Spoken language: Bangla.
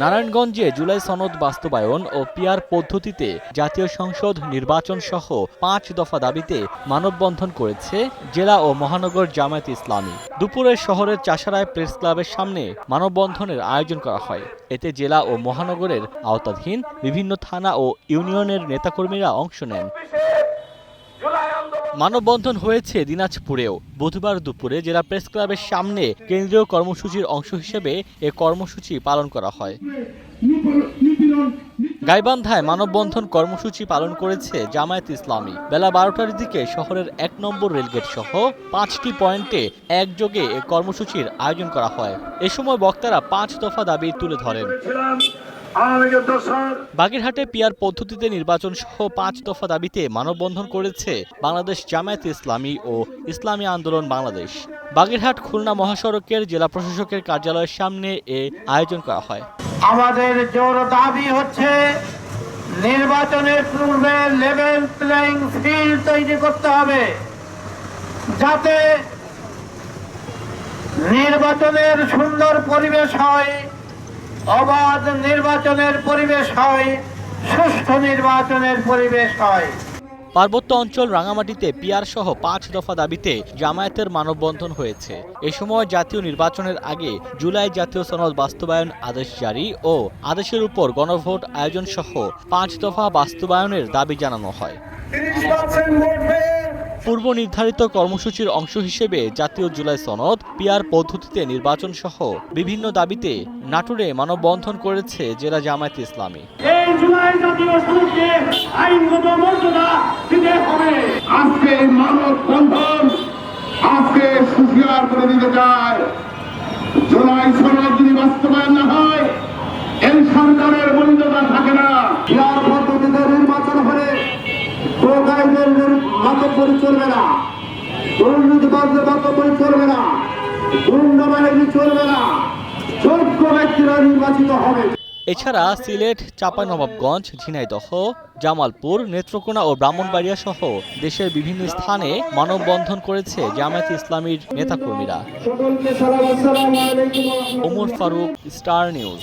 নারায়ণগঞ্জে জুলাই সনদ বাস্তবায়ন ও পিয়ার পদ্ধতিতে জাতীয় সংসদ নির্বাচন সহ পাঁচ দফা দাবিতে মানববন্ধন করেছে জেলা ও মহানগর জামায়াত ইসলামী। দুপুরে শহরের চাষারায় প্রেস ক্লাবের সামনে মানববন্ধনের আয়োজন করা হয়। এতে জেলা ও মহানগরের আওতাধীন বিভিন্ন থানা ও ইউনিয়নের নেতাকর্মীরা অংশ নেন। মানববন্ধন হয়েছে দিনাজপুরেও। বুধবার দুপুরে জেলা প্রেস ক্লাবের সামনে কেন্দ্রীয় কর্মসূচির অংশ হিসেবে এ কর্মসূচি পালন করা হয়। গাইবান্ধায় মানববন্ধন কর্মসূচি পালন করেছে জামায়াত ইসলামী। বেলা বারোটার দিকে শহরের এক নম্বর রেলগেট সহ পাঁচটি পয়েন্টে একযোগে এ কর্মসূচির আয়োজন করা হয়। এ সময় বক্তারা পাঁচ দফা দাবি তুলে ধরেন। বাগেরহাটে পিয়ার পদ্ধতিতে নির্বাচন সহ পাঁচ দফা দাবিতে মানববন্ধন করেছে বাংলাদেশ জামায়াত ইসলামী ও ইসলামী আন্দোলন বাংলাদেশ। বাগেরহাট খুলনা মহাসড়কের জেলা প্রশাসকের কার্যালয়ের সামনে এ আয়োজন করা হয়। আমাদের জোর দাবি হচ্ছে, নির্বাচনের পূর্বে লেভেল প্লেইং ফিল্ড তৈরি করতে হবে, যাতে নির্বাচনের সুন্দর পরিবেশ হয়। অবাধ নির্বাচনের পরিবেশ হয় সুষ্ঠু নির্বাচনের পরিবেশ হয়। পার্বত্য অঞ্চল রাঙামাটিতে পিয়ার সহ পাঁচ দফা দাবিতে জামায়াতের মানববন্ধন হয়েছে। এ সময় জাতীয় নির্বাচনের আগে জুলাই জাতীয় সনদ বাস্তবায়ন আদেশ জারি ও আদেশের উপর গণভোট আয়োজন সহ পাঁচ দফা বাস্তবায়নের দাবি জানানো হয়। পূর্ব নির্ধারিত কর্মসূচির অংশ হিসেবে জাতীয় জুলাই সনদ, পিয়ার পদ্ধতিতে নির্বাচন সহ বিভিন্ন দাবিতে নাটোরে মানববন্ধন করেছে জেলা জামায়াত ইসলামী। জুলাই সনদ যদি বাস্তবায়ন না হয় এই সরকারের বৈধতা থাকে না বিহার পদ্ধতিতে নির্বাচন হলে প্রকারদের চলবে না। মাতব্বরি চলবে না। চলবে না। যোগ্য ব্যক্তিরা নির্বাচিত হবে। এছাড়া সিলেট চাঁপাইনবাবগঞ্জ ঝিনাইদহ জামালপুর নেত্রকোনা ও ব্রাহ্মণবাড়িয়া সহ দেশের বিভিন্ন স্থানে মানববন্ধন করেছে জামায়াত ইসলামীর নেতাকর্মীরা। Omar Faruk Star News.